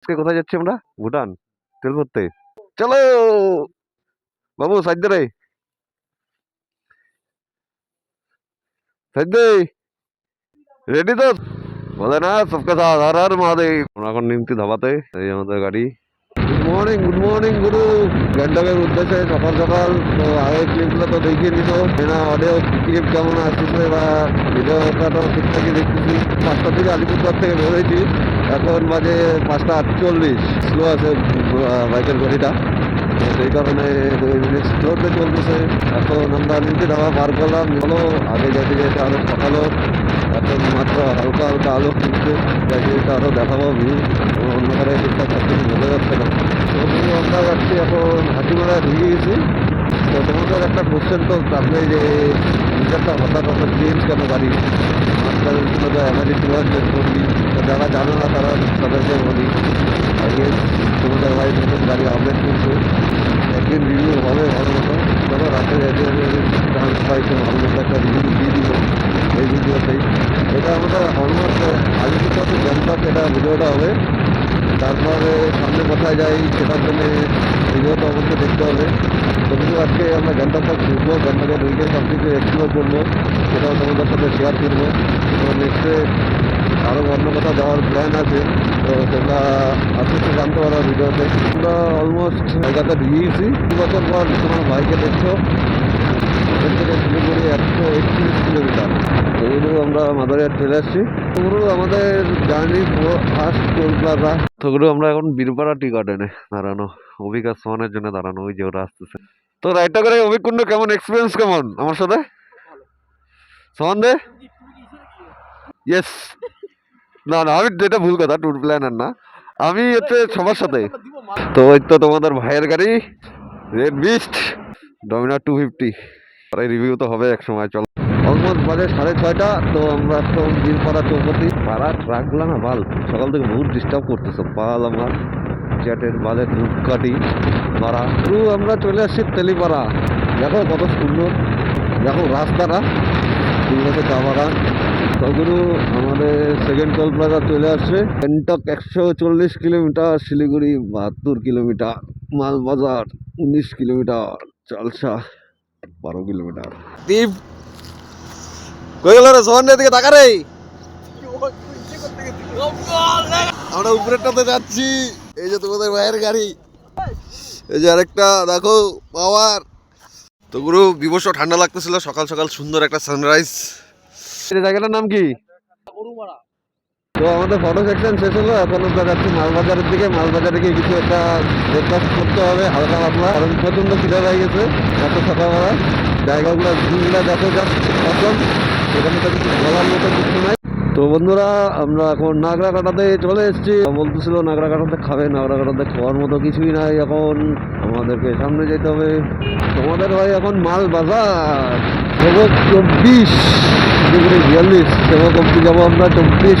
আজকে কোথায় যাচ্ছি আমরা? ভুটান, তেল ভরতে। চলো! বাবু, সাইড রে। সাইড রেডি তো? বলে না, সবকে সাথ হর হর মহাদেব। আমরা এখন নিমতি ধাবাতে, এই আমাদের গাড়ি। মর্নিং গুড মর্নিং গুরু গ্যান্ডকের উদ্দেশ্যে সকাল সকাল তো আগের ক্লিপগুলো তো দেখিয়ে দিত না অডিও ক্লিপ কেমন আসতেছে বা ভিডিওটা তো ঠিকঠাকই দেখতেছি পাঁচটা থেকে আলিপুরদার থেকে বেরোয়েছি এখন বাজে পাঁচটা আটচল্লিশ স্লো আছে বাইকের গাড়িটা তো সেই কারণে স্লোতে চলতেছে এখন আমরা নিচে ধাবা পার করলাম চলো আগে যেতে যেতে আরও সকালও এখন মাত্র হালকা হালকা আলো ফুটছে যাতে এটা আরও দেখাবো ভিউ অন্ধকারে ঠিকঠাক সব কিছু বোঝা যাচ্ছে না তো আমরা যাচ্ছি এখন হাতিমারা ঢুকে গেছি তো তোমাদের একটা কোশ্চেন তো থাকবে যে নিজেরটা হঠাৎ হঠাৎ চেঞ্জ কেন গাড়ি এমআরডি টু হান্ড্রেড তো যারা জানো না তারা তাদেরকে বলি। আগে তোমাদের ভাই নতুন গাড়ি আপডেট করছে। একদিন রিভিউ হবে ভালো মতো চলো রাতে চান্স পাইছে, ভালো মতো একটা রিভিউ দিয়ে দিব এই ভিডিওতেই। এটা আমাদের অলমোস্ট আজকে তো গ্যাংটক এটা ভিডিওটা হবে। তারপরে কোথায় যাই সেটার জন্য ভিডিও তো অবশ্যই দেখতে হবে। তো আজকে আমরা গ্যাংটকটা ঘুরবো গ্যাংটকে ঢুকে সব কিছু এক্সপ্লোর করব, সেটাও তোমাদের সাথে শেয়ার করব। তো নেক্সটে আরও অন্য কোথাও যাওয়ার প্ল্যান আছে। তো সেটা আস্তে আস্তে জানতে পারো ভিডিওতে আমরা অলমোস্ট জায়গাটা দিয়েছি। দু বছর পর তোমার ভাইকে দেখছ। এখান থেকে শিলিগুড়ি একশো একত্রিশ কিলোমিটার। তো এগুলো আমরা মাদারিহাট চলে আসছি। ওগুলো আমাদের জার্নি ফার্স্ট টোল প্লাজা তো ওগুলো আমরা এখন বীরপাড়া টি গার্ডেনে দাঁড়ানো অভিক আর সোহানের জন্য দাঁড়ানো, ওই যে ওরা আসতেছে। তো রাইডটা করে অভিক কুণ্ড কেমন? এক্সপিরিয়েন্স কেমন আমার সাথে? সোহান দে? ইয়েস না না, আমি এটা ভুল কথা ট্যুর প্ল্যানার না। আমি এতে সবার সাথে। তো ওই তো তোমাদের ভাইয়ের গাড়ি red beast Dominar two fifty review তো হবে এক সময় চল। অলমোস্ট বাজে সাড়ে ছয়টা, তো আমরা তো বীরপাড়া চৌপতি। পাড়া ট্রাকগুলো না বাল? সকাল থেকে বহুত ডিস্টার্ব করতেছে বাল আমার। চ্যাটের বাজে ধূপকাঠি মারা। পুরো আমরা চলে আসছি তেলিপাড়া। দেখো কত সুন্দর। দেখো রাস্তাটা সুন্দর চা বাগান তগুরু আমাদের সেকেন্ড টোল প্লাজা চলে আসছে। গ্যাংটক একশো চল্লিশ কিলোমিটার, শিলিগুড়ি বাহাত্তর কিলোমিটার, মালবাজার উনিশ কিলোমিটার, চালসা বারো কিলোমিটার। দীপ কই গেল রে দিকে তাকা রে আমরা উপরেরটাতে যাচ্ছি। এই যে তোমাদের ভাইয়ের গাড়ি। এই যে আরেকটা দেখো পাওয়ার। তো গুরু বিবশ ঠান্ডা লাগতেছিল। সকাল সকাল সুন্দর একটা সানরাইজ। এই জায়গাটার নাম কি? তো আমাদের ফটো সেকশন শেষ হলো, এখন আমরা যাচ্ছি মালবাজারের দিকে। মালবাজারে গিয়ে কিছু একটা ব্রেকফাস্ট করতে হবে, হালকা পাতলা। কারণ প্রচণ্ড খিদে হয়ে গেছে, এত সকালবেলা। জায়গাগুলো ভিউগুলো দেখো অসম এখানে তো কিছু বলার মতো কিছু নাই। তো বন্ধুরা, আমরা এখন নাগরাকাটাতে চলে এসেছি। বলতেছিল নাগরাকাটাতে খাবে, নাগরাকাটাতে খাওয়ার মতো কিছুই নাই এখন। আমাদেরকে সামনে যেতে হবে। তোমাদের ভাই এখন মাল বাজার চব্বিশ শিলিগুড়ি বিয়াল্লিশ। সেবক অব্দি যাব আমরা চব্বিশ।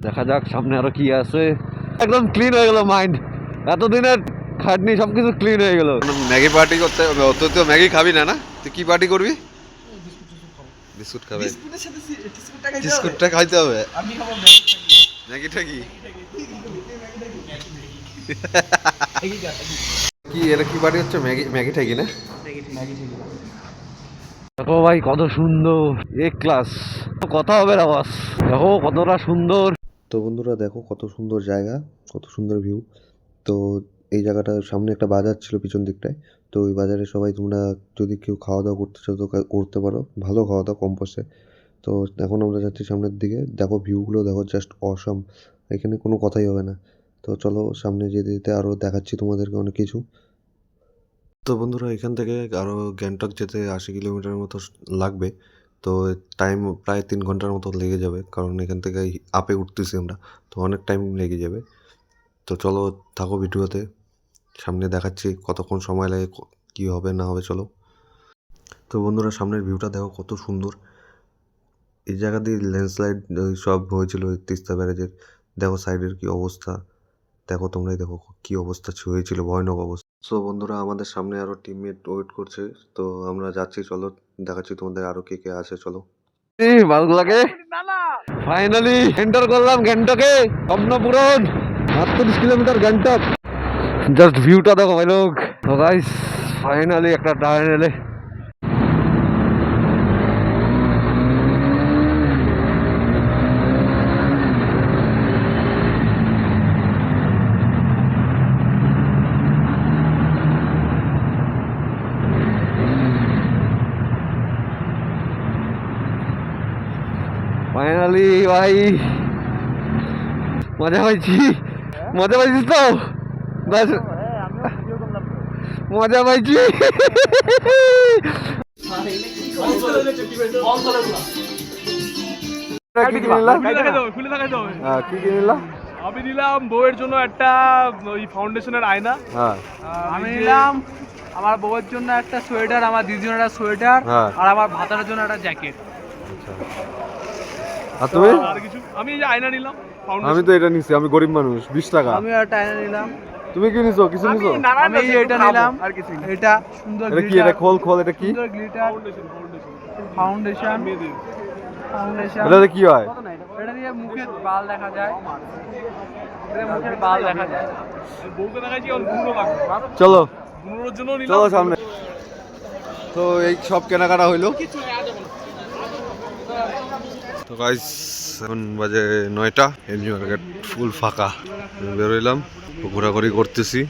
দেখা যাক সামনে আরও কি আছে। একদম ক্লিন হয়ে গেল মাইন্ড এতদিনের খাটনি সবকিছু ক্লিন হয়ে গেল। ম্যাগি পার্টি করতে তুই তো ম্যাগি খাবি না না? তুই কি পার্টি করবি? বিস্কুট খাবে। বিস্কুটের সাথে সি- বিস্কুটটা খাইতে হবে? হবে ম্যাগি ম্যাগিটা কি কি এটা কি বাড়ি হচ্ছে? ম্যাগি না ম্যাগি, ম্যাগি ঠিক আছে। দেখো ভাই কত সুন্দর। এ ক্লাস কথা হবে আওয়াজ দেখো কতটা সুন্দর। তো বন্ধুরা দেখো কত সুন্দর জায়গা, কত সুন্দর ভিউ তো এই জায়গাটার সামনে একটা বাজার ছিল পিছন দিকটায়। তো ওই বাজারে সবাই তোমরা যদি কেউ খাওয়া দাওয়া করতে চাও তো করতে পারো। ভালো খাওয়া দাওয়া কম পয়সায়। তো এখন আমরা যাচ্ছি সামনের দিকে। দেখো ভিউগুলো দেখো জাস্ট অসম এখানে কোনো কথাই হবে না। তো চলো সামনে যেতে যেতে আরও দেখাচ্ছি তোমাদেরকে অনেক কিছু। তো বন্ধুরা এখান থেকে আরও গ্যাংটক যেতে আশি কিলোমিটার মতো লাগবে। তো টাইম প্রায় তিন ঘণ্টার মতো লেগে যাবে, কারণ এখান থেকে আপে উঠতেছি আমরা, তো অনেক টাইম লেগে যাবে। তো চলো থাকো ভিডিওতে, সামনে দেখাচ্ছি কতক্ষণ সময় লাগে, ক- হবে, না হবে, চলো। তো বন্ধুরা, সামনের ভিউটা দেখো কত সুন্দর। এই জায়গা দিয়ে ল্যান্ডস্লাইড সব হয়েছিল তিস্তা ব্যারেজের। দেখো সাইডের কি অবস্থা। দেখো তোমরাই দেখো কি অবস্থা হয়েছিল, ভয়ানক অবস্থা। সো বন্ধুরা আমাদের সামনে আরও টিমমেট ওয়েট করছে। তো আমরা যাচ্ছি চলো দেখাচ্ছি তোমাদের আরও কে কে আছে চলো। মালগুলাকে ফাইনালি এন্টার করলাম গ্যাংটকে। স্বপ্ন পূরণ। আটত্রিশ কিলোমিটার গ্যাংটক। জাস্ট ভিউটা দেখো ভাই লোক। তো গাইস ফাইনালি একটা টানেলে ফাইনালি ভাই। মজা পাইছি। মজা পাইছিস তো? বাস। মজা পাইছি। কি কিনলা কিনলা আমি নিলাম বউয়ের জন্য একটা ওই ফাউন্ডেশনের আয়না। হ্যাঁ। আমি নিলাম আমার বউয়ের জন্য একটা সোয়েটার আমার দিদির একটা সোয়েটার হ্যাঁ। আর আমার ভাতার জন্য একটা জ্যাকেট। আর তুমি? আর কিছু আমি এই যে আয়না নিলাম আমি তো এটা নিছি আমি গরিব মানুষ বিশ টাকা। আমি একটা আয়না নিলাম। তুমি কি নিছো? কিছু নিছো? আমি এটা নিলাম। আর কিছু এটা সুন্দর এটা কি এটা খোল খোল এটা কি? সুন্দর গ্লিটার ফাউন্ডেশন ফাউন্ডেশন এটাতে কি হয়? এটা দিয়ে মুখের বাল দেখা যায়। এটা মুখের বাল দেখা যায়। বউকে দেখাচ্ছি চলো। জন্য নিলাম। চলো সামনে। তো এই সব কেনাকাটা হইল। তো গাইস এখন বাজে নয়টা। এনজি মার্কেট ফুল ফাঁকা। বেরোইলাম ঘোরাঘুরি করতেছি।